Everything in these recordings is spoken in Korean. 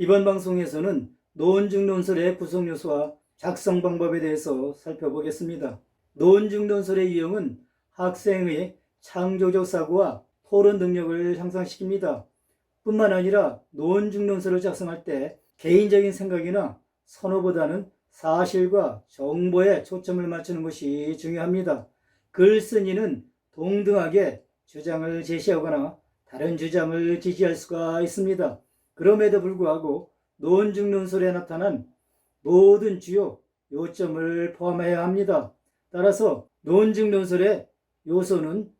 이번 방송에서는 노원중 논설의 구성 요소와 작성 방법에 대해서 살펴보겠습니다. 노원중 논설의 유형은 학생의 창조적 사고와 토론 능력을 향상시킵니다. 뿐만 아니라 노원중 논설을 작성할 때 개인적인 생각이나 선호보다는 사실과 정보에 초점을 맞추는 것이 중요합니다. 글쓴이는 동등하게 주장을 제시하거나 다른 주장을 지지할 수가 있습니다. 그럼에도 불구하고 논중 논설에 나타난 모든 주요 요점을 포함해야 합니다. 따라서 논중 논설의 요소는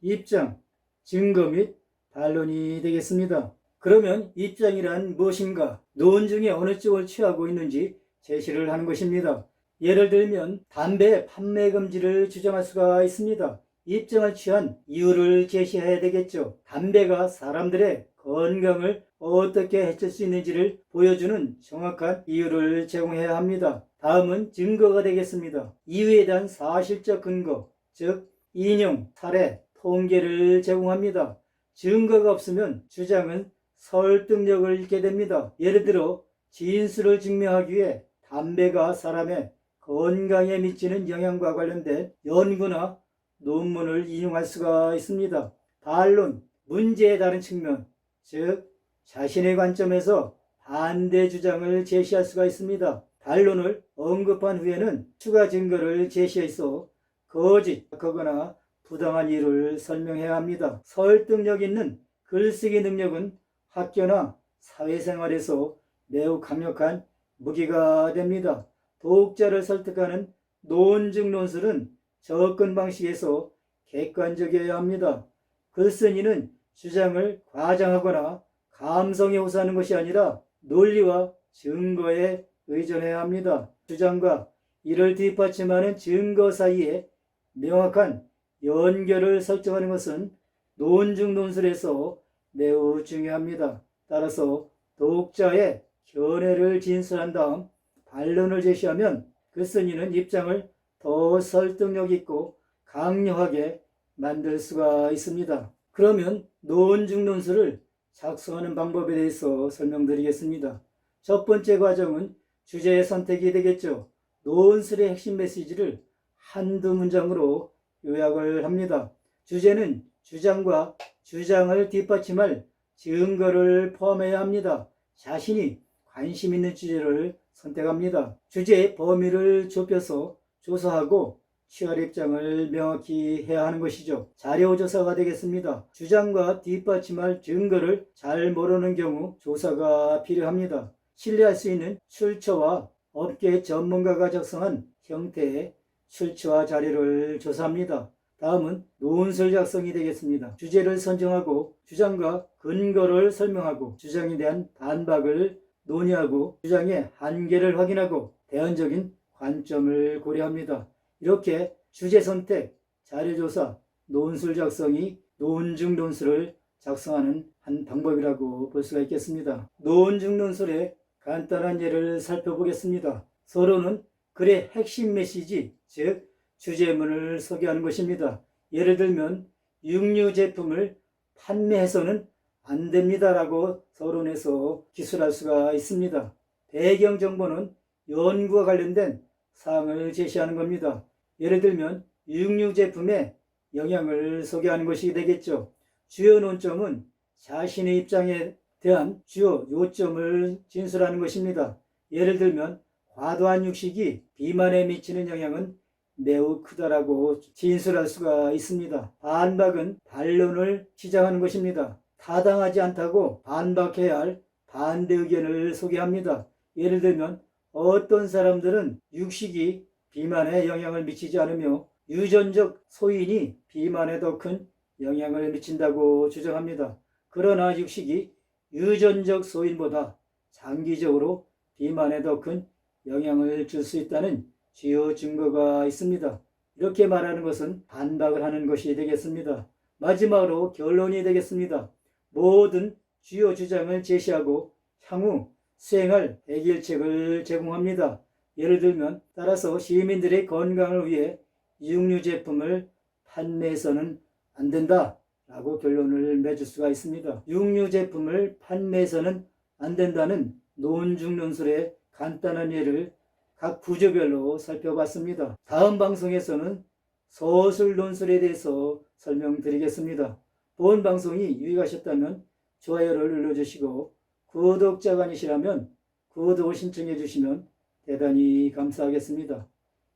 입장, 증거 및 반론이 되겠습니다. 그러면 입장이란 무엇인가? 논중에 어느 쪽을 취하고 있는지 제시를 하는 것입니다. 예를 들면 담배 판매 금지를 주장할 수가 있습니다. 입장을 취한 이유를 제시해야 되겠죠. 담배가 사람들의 건강을 어떻게 해칠 수 있는지를 보여주는 정확한 이유를 제공해야 합니다. 다음은 증거가 되겠습니다. 이유에 대한 사실적 근거, 즉 인용, 사례, 통계를 제공합니다. 증거가 없으면 주장은 설득력을 잃게 됩니다. 예를 들어 진술을 증명하기 위해 담배가 사람의 건강에 미치는 영향과 관련된 연구나 논문을 인용할 수가 있습니다. 반론, 문제의 다른 측면, 즉 자신의 관점에서 반대 주장을 제시할 수가 있습니다. 반론을 언급한 후에는 추가 증거를 제시해서 거짓하거나 부당한 이유를 설명해야 합니다. 설득력 있는 글쓰기 능력은 학교나 사회생활에서 매우 강력한 무기가 됩니다. 독자를 설득하는 논증 논술은 접근 방식에서 객관적이어야 합니다. 글쓴이는 주장을 과장하거나 감성에 호소하는 것이 아니라 논리와 증거에 의존해야 합니다. 주장과 이를 뒷받침하는 증거 사이에 명확한 연결을 설정하는 것은 논증 논술에서 매우 중요합니다. 따라서 독자의 견해를 진술한 다음 반론을 제시하면 글쓴이는 입장을 더 설득력 있고 강력하게 만들 수가 있습니다. 그러면 논증 논술을 작성하는 방법에 대해서 설명드리겠습니다. 첫 번째 과정은 주제의 선택이 되겠죠. 논술의 핵심 메시지를 한두 문장으로 요약을 합니다. 주제는 주장과 주장을 뒷받침할 증거를 포함해야 합니다. 자신이 관심 있는 주제를 선택합니다. 주제의 범위를 좁혀서 조사하고 취할 입장을 명확히 해야 하는 것이죠. 자료 조사가 되겠습니다. 주장과 뒷받침할 증거를 잘 모르는 경우 조사가 필요합니다. 신뢰할 수 있는 출처와 업계 전문가가 작성한 형태의 출처와 자료를 조사합니다. 다음은 논술 작성이 되겠습니다. 주제를 선정하고 주장과 근거를 설명하고 주장에 대한 반박을 논의하고 주장의 한계를 확인하고 대안적인 관점을 고려합니다. 이렇게 주제 선택, 자료 조사, 논술 작성이 논증 논술을 작성하는 한 방법이라고 볼 수가 있겠습니다. 논증 논술의 간단한 예를 살펴보겠습니다. 서로는 글의 핵심 메시지, 즉 주제문을 소개하는 것입니다. 예를 들면 육류 제품을 판매해서는 안 됩니다라고 서론에서 기술할 수가 있습니다. 배경 정보는 연구와 관련된 사항을 제시하는 겁니다. 예를 들면 육류 제품의 영향을 소개하는 것이 되겠죠. 주요 논점은 자신의 입장에 대한 주요 요점을 진술하는 것입니다. 예를 들면 과도한 육식이 비만에 미치는 영향은 매우 크다라고 진술할 수가 있습니다. 반박은 반론을 시작하는 것입니다. 타당하지 않다고 반박해야 할 반대 의견을 소개합니다. 예를 들면 어떤 사람들은 육식이 비만에 영향을 미치지 않으며 유전적 소인이 비만에 더 큰 영향을 미친다고 주장합니다. 그러나 육식이 유전적 소인보다 장기적으로 비만에 더 큰 영향을 줄 수 있다는 주요 증거가 있습니다. 이렇게 말하는 것은 반박을 하는 것이 되겠습니다. 마지막으로 결론이 되겠습니다. 모든 주요 주장을 제시하고 향후 수행할 해결책을 제공합니다. 예를 들면 따라서 시민들의 건강을 위해 육류 제품을 판매해서는 안 된다 라고 결론을 맺을 수가 있습니다. 육류 제품을 판매해서는 안 된다는 논중 논술의 간단한 예를 각 구조별로 살펴봤습니다. 다음 방송에서는 서술 논술에 대해서 설명드리겠습니다. 본 방송이 유익하셨다면 좋아요를 눌러주시고 구독자가 아니시라면 구독을 신청해 주시면 대단히 감사하겠습니다.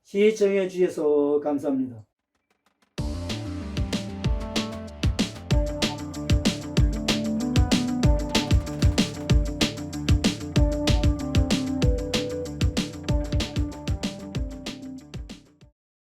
시청해 주셔서 감사합니다.